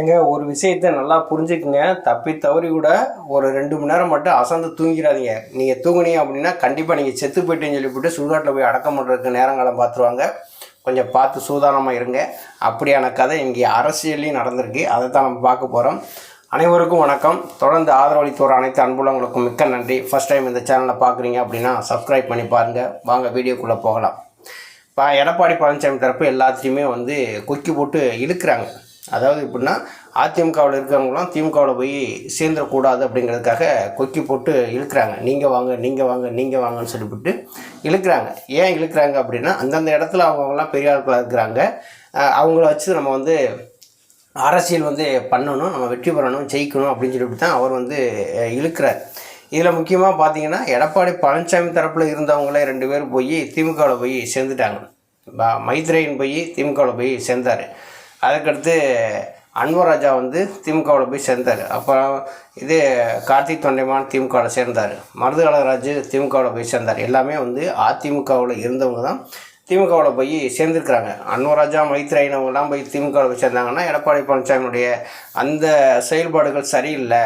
எங்க ஒரு விஷயத்த நல்லா புரிஞ்சுக்குங்க. தப்பி தவறி கூட ஒரு ரெண்டு மணி நேரம் மட்டும் அசந்து தூங்கிடாதீங்க. நீங்கள் தூங்குனீங்க அப்படின்னா கண்டிப்பாக நீங்கள் செத்து போயிட்டேன்னு சொல்லிவிட்டு சுடுகாட்டில் போய் அடக்கம் பண்ணுறதுக்கு நேரங்காலம் பார்த்துருவாங்க கொஞ்சம் பார்த்து சூதானமாக இருங்க. அப்படியான கதை இங்கே அரசியல்லையும் நடந்திருக்கு. அதை தான் நம்ம பார்க்க போகிறோம் அனைவருக்கும் வணக்கம். தொடர்ந்து ஆதரவளித்து வர அனைத்து அன்புள்ளவங்களுக்கும் மிக்க நன்றி. ஃபஸ்ட் டைம் இந்த சேனலை பார்க்குறீங்க அப்படின்னா சப்ஸ்கிரைப் பண்ணி பாருங்கள் வாங்க வீடியோக்குள்ளே போகலாம். இப்போ எடப்பாடி பழனிசாமி தரப்பு எல்லாத்தையுமே வந்து கொக்கி போட்டு இழுக்கிறாங்க. அதாவது எப்படின்னா அதிமுகவில் இருக்கிறவங்களாம் திமுகவில் போய் சேர்ந்துடக்கூடாது அப்படிங்கிறதுக்காக கொக்கி போட்டு இழுக்கிறாங்க. நீங்கள் வாங்க நீங்கள் வாங்க நீங்கள் வாங்கன்னு சொல்லிவிட்டு இழுக்கிறாங்க. ஏன் இழுக்கிறாங்க அப்படின்னா அந்தந்த இடத்துல அவங்கவுங்களாம் பெரிய ஆட்களாக இருக்கிறாங்க. அவங்கள வச்சு நம்ம வந்து அரசியல் வந்து பண்ணணும் நம்ம வெற்றி பெறணும் ஜெயிக்கணும் அப்படின்னு சொல்லிட்டு தான் அவர் வந்து இழுக்கிறார். இதில் முக்கியமாக பார்த்தீங்கன்னா எடப்பாடி பழனிசாமி தரப்பில் இருந்தவங்களே ரெண்டு பேர் போய் திமுகவில் போய் சேர்ந்துட்டாங்க. மைத்ரேயன் போய் திமுகவில் போய் சேர்ந்தார். அதுக்கடுத்து அன்வர் ராஜா வந்து திமுகவில் போய் சேர்ந்தார். அப்புறம் இது கார்த்திக் தொண்டைமான் திமுகவில் சேர்ந்தார். மருதுகலராஜ் திமுகவில் போய் சேர்ந்தார். எல்லாமே வந்து அதிமுகவில் இருந்தவங்க தான் திமுகவில் போய் சேர்ந்துருக்குறாங்க. அன்வராஜா மைத்ரேயன் அவங்கெல்லாம் போய் திமுகவில் போய் சேர்ந்தாங்கன்னா எடப்பாடி பழனிசாமியுடைய அந்த செயல்பாடுகள் சரியில்லை.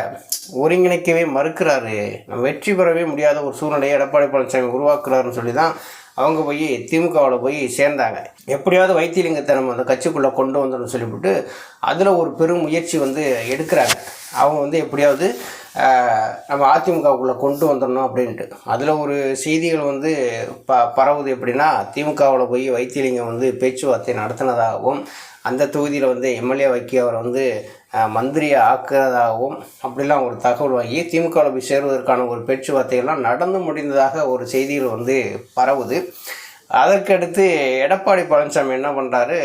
ஒருங்கிணைக்கவே மறுக்கிறாரு. நம்ம வெற்றி பெறவே முடியாத ஒரு சூழ்நிலையை எடப்பாடி பழனிசாமி உருவாக்குறாருன்னு சொல்லி தான் அவங்க போய் திமுகவில் போய் சேர்ந்தாங்க. எப்படியாவது வைத்தியலிங்கத்தை நம்ம அந்த கட்சிக்குள்ளே கொண்டு வந்துடணும் சொல்லிவிட்டு அதில் ஒரு பெரும் முயற்சி வந்து எடுக்கிறாங்க. அவங்க வந்து எப்படியாவது நம்ம அதிமுகவுக்குள்ளே கொண்டு வந்துடணும் அப்படின்ட்டு. அதில் ஒரு செய்திகள் வந்து ப பரவுது எப்படின்னா திமுகவில் போய் வைத்தியலிங்கம் வந்து பேச்சுவார்த்தை நடத்தினதாகவும் அந்த தொகுதியில் வந்து எம்எல்ஏ வைக்கி அவர் வந்து மந்திரியை ஆக்குறதாகவும் அப்படிலாம் ஒரு தகவல் வாங்கி திமுகவில் போய் சேருவதற்கான ஒரு பேச்சுவார்த்தைகள்லாம் நடந்து முடிந்ததாக ஒரு செய்திகள் வந்து பரவுது. அதற்கடுத்து எடப்பாடி பழனிசாமி என்ன பண்ணுறாரு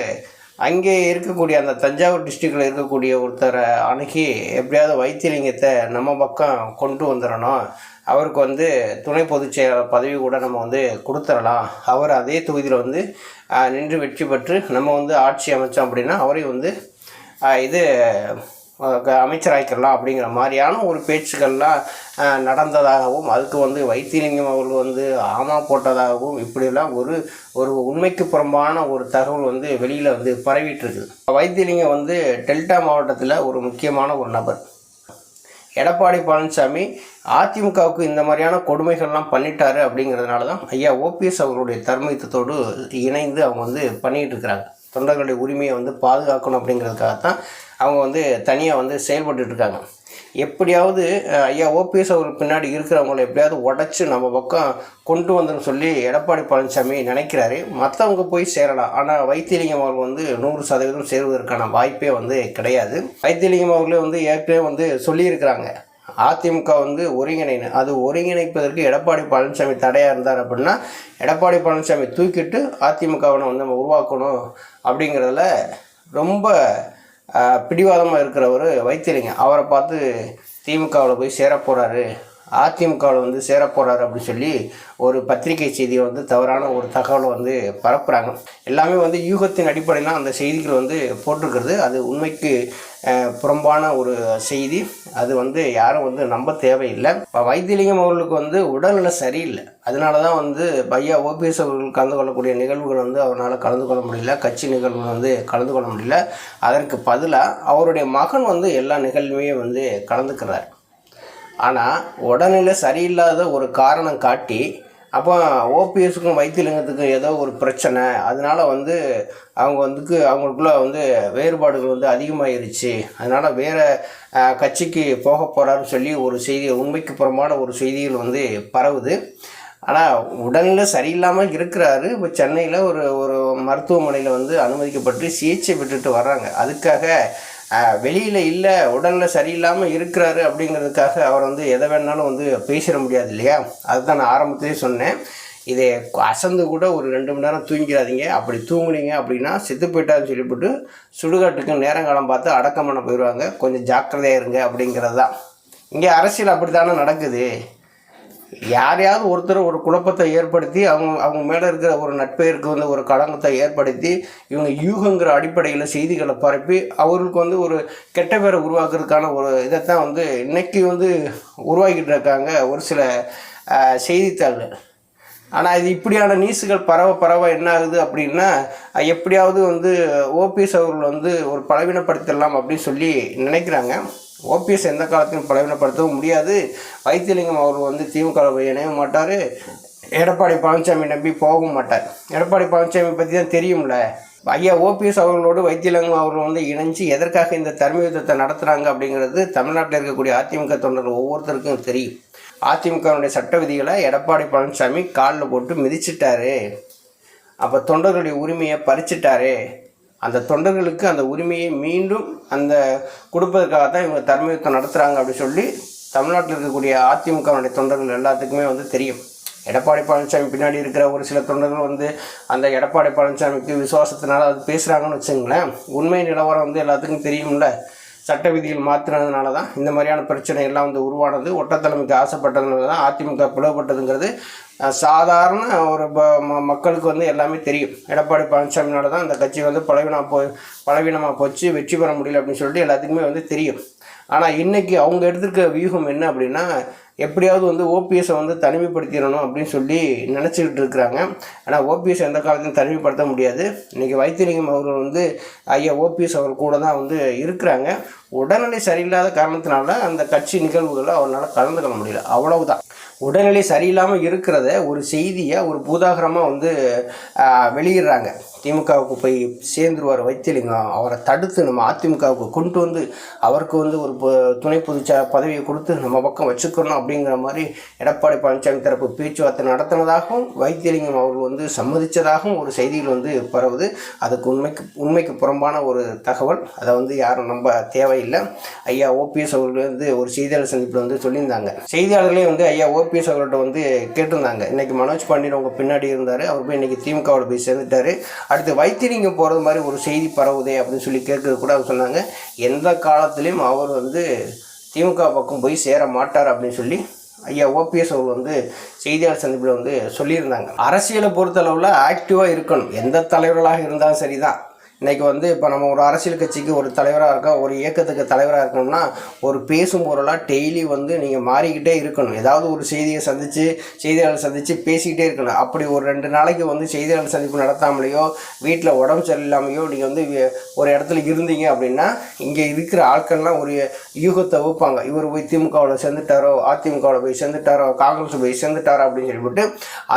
அங்கே இருக்கக்கூடிய அந்த தஞ்சாவூர் டிஸ்ட்ரிக்டில் இருக்கக்கூடிய ஒருத்தரை அணுகி எப்படியாவது வைத்தியலிங்கத்தை நம்ம பக்கம் கொண்டு வந்துடணும் அவருக்கு வந்து துணை பொதுச் செயலாளர் பதவி கூட நம்ம வந்து கொடுத்துடலாம் அவர் அதே தொகுதியில் வந்து நின்று வெற்றி பெற்று நம்ம வந்து ஆட்சி அமைச்சோம் அப்படின்னா அவரையும் வந்து இது ஆஹ், க- அப்படிங்கிற மாதிரியான ஒரு பேச்சுக்கள்லாம் நடந்ததாகவும் அதுக்கு வந்து வைத்தியலிங்கம் அவர்கள் வந்து ஆமா போட்டதாகவும் இப்படியெல்லாம் ஒரு ஒரு உண்மைக்கு புறம்பான ஒரு தகவல் வந்து வெளியில் வந்து பரவிட்டுருக்குது. வைத்தியலிங்கம் வந்து டெல்டா மாவட்டத்தில் ஒரு முக்கியமான ஒரு நபர். எடப்பாடி பழனிசாமி அதிமுகவுக்கு இந்த மாதிரியான கொடுமைகள்லாம் பண்ணிட்டாரு அப்படிங்கிறதுனால தான் ஐயா ஓபிஎஸ் அவர்களுடைய தர்மயுத்தத்தோடு இணைந்து அவங்க வந்து பண்ணிகிட்டு இருக்கிறாங்க. தொண்டர்களுடைய உரிமையை வந்து பாதுகாக்கணும் அப்படிங்கிறதுக்காகத்தான் அவங்க வந்து தனியாக வந்து செயல்பட்டுருக்காங்க இருக்காங்க எப்படியாவது ஐயா ஓபிஎஸ் அவருக்கு பின்னாடி இருக்கிறவங்கள எப்படியாவது உடச்சி நம்ம பக்கம் கொண்டு வந்துன்னு சொல்லி எடப்பாடி பழனிசாமி நினைக்கிறாரு. மற்றவங்க போய் சேரலாம். ஆனால் வைத்தியலிங்கம் அவர்கள் வந்து நூறு சதவீதம் சேருவதற்கான வாய்ப்பே வந்து கிடையாது. வைத்தியலிங்கம் அவர்களே வந்து ஏற்கனவே வந்து சொல்லியிருக்கிறாங்க. அதிமுக வந்து ஒருங்கிணைன அது ஒருங்கிணைப்பதற்கு எடப்பாடி பழனிசாமி தடையாக இருந்தார் அப்படின்னா எடப்பாடி பழனிசாமி தூக்கிட்டு அதிமுகவை வந்து நம்ம உருவாக்கணும் அப்படிங்கிறதுல ரொம்ப பிடிவாதமாக இருக்கிறவர் வைத்தியலிங்க அவரை பார்த்து திமுகவில் போய் சேர போகிறாரு அதிமுகவில் வந்து சேரப்போகிறார் அப்படின்னு சொல்லி ஒரு பத்திரிகை செய்தியை வந்து தவறான ஒரு தகவலை வந்து பரப்புகிறாங்க எல்லாமே வந்து யூகத்தின் அடிப்படையில் அந்த செய்திகள் வந்து போட்டிருக்கிறது. அது உண்மைக்கு புறம்பான ஒரு செய்தி. அது வந்து யாரும் வந்து நம்ப தேவையில்லை. இப்போ வைத்தியலிங்கம் அவர்களுக்கு வந்து உடல்நிலை சரியில்லை. அதனால தான் வந்து பையா ஓபிஎஸ் அவர்கள் கலந்து கொள்ளக்கூடிய நிகழ்வுகள் வந்து அவரால் கலந்து கொள்ள முடியல. கட்சி நிகழ்வுகள் வந்து கலந்து கொள்ள முடியல. அதற்கு பதிலாக அவருடைய மகன் வந்து எல்லா நிகழ்வுமே வந்து கலந்துக்கிறார். ஆனால் உடல்நிலை சரியில்லாத ஒரு காரணம் காட்டி அப்போ ஓபிஎஸ்க்கும் வைத்தியலிங்கத்துக்கும் ஏதோ ஒரு பிரச்சனை. அதனால் வந்து அவங்க வந்துக்கு அவங்களுக்குள்ள வந்து வேறுபாடுகள் வந்து அதிகமாகிருச்சு அதனால் வேறு கட்சிக்கு போக போகிறாருன்னு சொல்லி ஒரு செய்தி உண்மைக்கு புறமான ஒரு செய்திகள் வந்து பரவுது. ஆனால் உடல்நிலை சரியில்லாமல் இருக்கிறாரு. இப்போ சென்னையில் ஒரு ஒரு மருத்துவமனையில் வந்து அனுமதிக்கப்பட்டு சிகிச்சை பெற்றுட்டு வர்றாங்க. அதுக்காக வெளியில் இல்லை உடலில் சரியில்லாமல் இருக்கிறாரு அப்படிங்கிறதுக்காக அவர் வந்து எதை வேணாலும் வந்து பேசிட முடியாது இல்லையா? அதுதான் நான் ஆரம்பத்திலே சொன்னேன். இதை அசந்து கூட ஒரு ரெண்டு மணி நேரம் தூங்கிடாதீங்க. அப்படி தூங்குனீங்க அப்படின்னா செத்து போயிட்டான்னு சொல்லிவிட்டு சுடுகாட்டுக்கு நேரங்காலம் பார்த்து அடக்கம் பண்ண போயிடுவாங்க. கொஞ்சம் ஜாக்கிரதையாக இருங்க அப்படிங்கிறது தான். இங்கே அரசியல் அப்படி தானே நடக்குது? யாரையாவது ஒருத்தர் ஒரு குழப்பத்தை ஏற்படுத்தி அவங்க அவங்க மேலே இருக்கிற ஒரு நட்பெயருக்கு வந்து ஒரு களங்கத்தை ஏற்படுத்தி இவங்க யூகங்கிற அடிப்படையில் செய்திகளை பரப்பி அவர்களுக்கு வந்து ஒரு கெட்ட பேரை உருவாக்குறதுக்கான ஒரு இதைத்தான் வந்து இன்னைக்கு வந்து உருவாக்கிட்டு இருக்காங்க ஒரு சில செய்தித்தாள்கள். ஆனால் இது இப்படியான நியூஸுகள் பரவ பரவ என்ன ஆகுது அப்படின்னா எப்படியாவது வந்து ஓபிஎஸ் அவர்கள் வந்து ஒரு பலவீனப்படுத்திடலாம் அப்படின்னு சொல்லி நினைக்கிறாங்க. ஓபிஎஸ் எந்த காலத்திலும் பலவீனப்படுத்தவும் முடியாது. வைத்தியலிங்கம் அவர் வந்து திமுக இணைய மாட்டார். எடப்பாடி பழனிசாமி நம்பி போகவும் மாட்டார். எடப்பாடி பழனிசாமி பற்றி தான் தெரியும்ல? ஐயா ஓபிஎஸ் அவர்களோடு வைத்தியலிங்கம் அவர்கள் வந்து இணைஞ்சு எதற்காக இந்த தர்ம யுத்தத்தை நடத்துகிறாங்க அப்படிங்கிறது தமிழ்நாட்டில் இருக்கக்கூடிய அதிமுக தொண்டர்கள் ஒவ்வொருத்தருக்கும் தெரியும். அதிமுகவுடைய சட்ட விதிகளை எடப்பாடி பழனிசாமி காலில் போட்டு மிதிச்சிட்டாரு. அப்போ தொண்டர்களுடைய உரிமையை பறிச்சிட்டாரு. அந்த தொண்டர்களுக்கு அந்த உரிமையை மீண்டும் அந்த கொடுப்பதற்காக தான் இவங்க தர்மயுத்தம் நடத்துகிறாங்க அப்படின்னு சொல்லி தமிழ்நாட்டில் இருக்கக்கூடிய அதிமுகவுடைய தொண்டர்கள் எல்லாத்துக்குமே வந்து தெரியும். எடப்பாடி பழனிசாமி பின்னாடி இருக்கிற ஒரு சில தொண்டர்கள் வந்து அந்த எடப்பாடி பழனிசாமிக்கு விசுவாசத்தினால அது பேசுகிறாங்கன்னு வச்சுங்களேன். உண்மை நிலவரம் வந்து எல்லாத்துக்கும் தெரியும்ல. சட்ட விதிகள் மாற்றினதுனால தான் இந்த மாதிரியான பிரச்சனை எல்லாம் வந்து உருவானது. ஒட்டத்தலைமைக்கு ஆசைப்பட்டதுனால தான் அதிமுக பிளவுபட்டதுங்கிறது சாதாரண ஒரு ப- ம- மக்களுக்கு வந்து எல்லாமே தெரியும். எடப்பாடி பழனிசாமினால தான் அந்த கட்சி வந்து பலவீனமாக போ பலவீனமாக போச்சு வெற்றி பெற முடியல அப்படின்னு சொல்லிட்டு எல்லாத்துக்குமே வந்து தெரியும். ஆனால் இன்றைக்கி அவங்க எடுத்துருக்க வியூகம் என்ன அப்படின்னா எப்படியாவது வந்து ஓபிஎஸை வந்து தனிமைப்படுத்திடணும் அப்படின்னு சொல்லி நினச்சிக்கிட்டு இருக்கிறாங்க. ஆனால் ஓபிஎஸ் எந்த காலத்தையும் தனிமைப்படுத்த முடியாது. இன்றைக்கி வைத்தியலிங்கம் அவர்கள் வந்து ஐயா ஓபிஎஸ் அவர் கூட தான் வந்து இருக்கிறாங்க. உடல்நிலை சரியில்லாத காரணத்தினால அந்த கட்சி நிகழ்வுகளில் அவரால் கலந்துக்கொள்ள முடியல. அவ்வளவுதான். உடல்நிலை சரியில்லாமல் இருக்கிறத ஒரு செய்தியை ஒரு பூதாகரமாக வந்து வெளியிடுறாங்க. திமுகவுக்கு போய் சேர்ந்துருவார் வைத்தியலிங்கம் அவரை தடுத்து நம்ம அதிமுகவுக்கு கொண்டு வந்து அவருக்கு வந்து ஒரு துணை பொதுச்ச பதவியை கொடுத்து நம்ம பக்கம் வச்சுக்கணும் அப்படிங்கிற மாதிரி எடப்பாடி பழனிசாமி தரப்பு பேச்சுவார்த்தை நடத்தினதாகவும் வைத்தியலிங்கம் அவர்கள் வந்து சம்மதித்ததாகவும் ஒரு செய்திகள் வந்து பரவுது. அதுக்கு உண்மைக்கு உண்மைக்கு புறம்பான ஒரு தகவல். அதை வந்து யாரும் நம்ப தேவையில்லை. ஐயா ஓபிஎஸ் அவர்கள் வந்து ஒரு செய்தியாளர் சந்திப்பில் வந்து சொல்லியிருந்தாங்க. செய்தியாளர்களே வந்து ஐயா ஓபிஎஸ் அவர்கிட்ட வந்து கேட்டிருந்தாங்க. இன்றைக்கி மனோஜ் பாண்டியன் அவங்க பின்னாடி இருந்தார். அவர் போய் இன்னைக்கு திமுகவோட போய் சேர்ந்துட்டார். அடுத்து வைத்தியலிங்கம் போகிறது மாதிரி ஒரு செய்தி பரவுதே அப்படின்னு சொல்லி கேட்கறது கூட அவர் சொன்னாங்க. எந்த காலத்துலேயும் அவர் வந்து திமுக பக்கம் போய் சேர மாட்டார் அப்படின்னு சொல்லி ஐயா ஓபிஎஸ் அவர் வந்து செய்தியாளர் சந்திப்பில் வந்து சொல்லியிருந்தாங்க. அரசியலை பொறுத்தளவில் ஆக்டிவாக இருக்கணும். எந்த தலைவர்களாக இருந்தாலும் சரிதான். இன்னைக்கு வந்து இப்போ நம்ம ஒரு அரசியல் கட்சிக்கு ஒரு தலைவராக இருக்கோம் ஒரு இயக்கத்துக்கு தலைவராக இருக்கணும்னா ஒரு பேசும் பொருளாக டெய்லி வந்து நீங்கள் மாறிக்கிட்டே இருக்கணும். ஏதாவது ஒரு செய்தியை சந்தித்து செய்தியாளர் சந்தித்து பேசிக்கிட்டே இருக்கணும். அப்படி ஒரு ரெண்டு நாளைக்கு வந்து செய்தியாளர் சந்திப்பு நடத்தாமலேயோ வீட்டில் உடம்பு சரியில்லாமையோ நீங்கள் வந்து ஒரு இடத்துல இருந்தீங்க அப்படின்னா இங்கே இருக்கிற ஆட்கள்லாம் ஒரு யூகத்தை வைப்பாங்க இவர் போய் திமுகவில் சேர்ந்துட்டாரோ அதிமுகவில் போய் சேர்ந்துட்டாரோ காங்கிரஸ் போய் சேர்ந்துட்டாரோ அப்படின்னு சொல்லிவிட்டு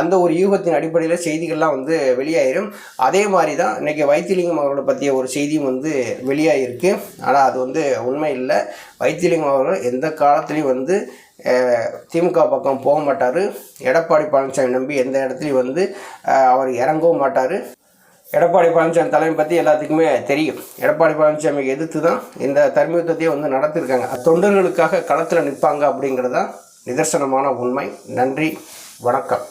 அந்த ஒரு யூகத்தின் அடிப்படையில் செய்திகள்லாம் வந்து வெளியாயிரும். அதே மாதிரி தான் இன்றைக்கி வைத்திலிங்கம் அவர்களை பற்றிய ஒரு செய்தியும் வந்து வெளியாகிருக்கு ஆனால் அது வந்து உண்மை இல்லை. வைத்தியலிங்கம் அவர்கள் எந்த காலத்துலேயும் வந்து திமுக பக்கம் போக மாட்டார். எடப்பாடி பழனிசாமி நம்பி எந்த இடத்துலையும் வந்து அவர் இறங்கவும் மாட்டார். எடப்பாடி பழனிசாமி தலைமை பற்றி எல்லாத்துக்குமே தெரியும். எடப்பாடி பழனிசாமியை எதிர்த்து தான் இந்த தர்மயுத்தத்தையே வந்து நடத்திருக்காங்க. தொண்டர்களுக்காக களத்தில் நிற்பாங்க அப்படிங்கிறது தான் நிதர்சனமான உண்மை. நன்றி. வணக்கம்.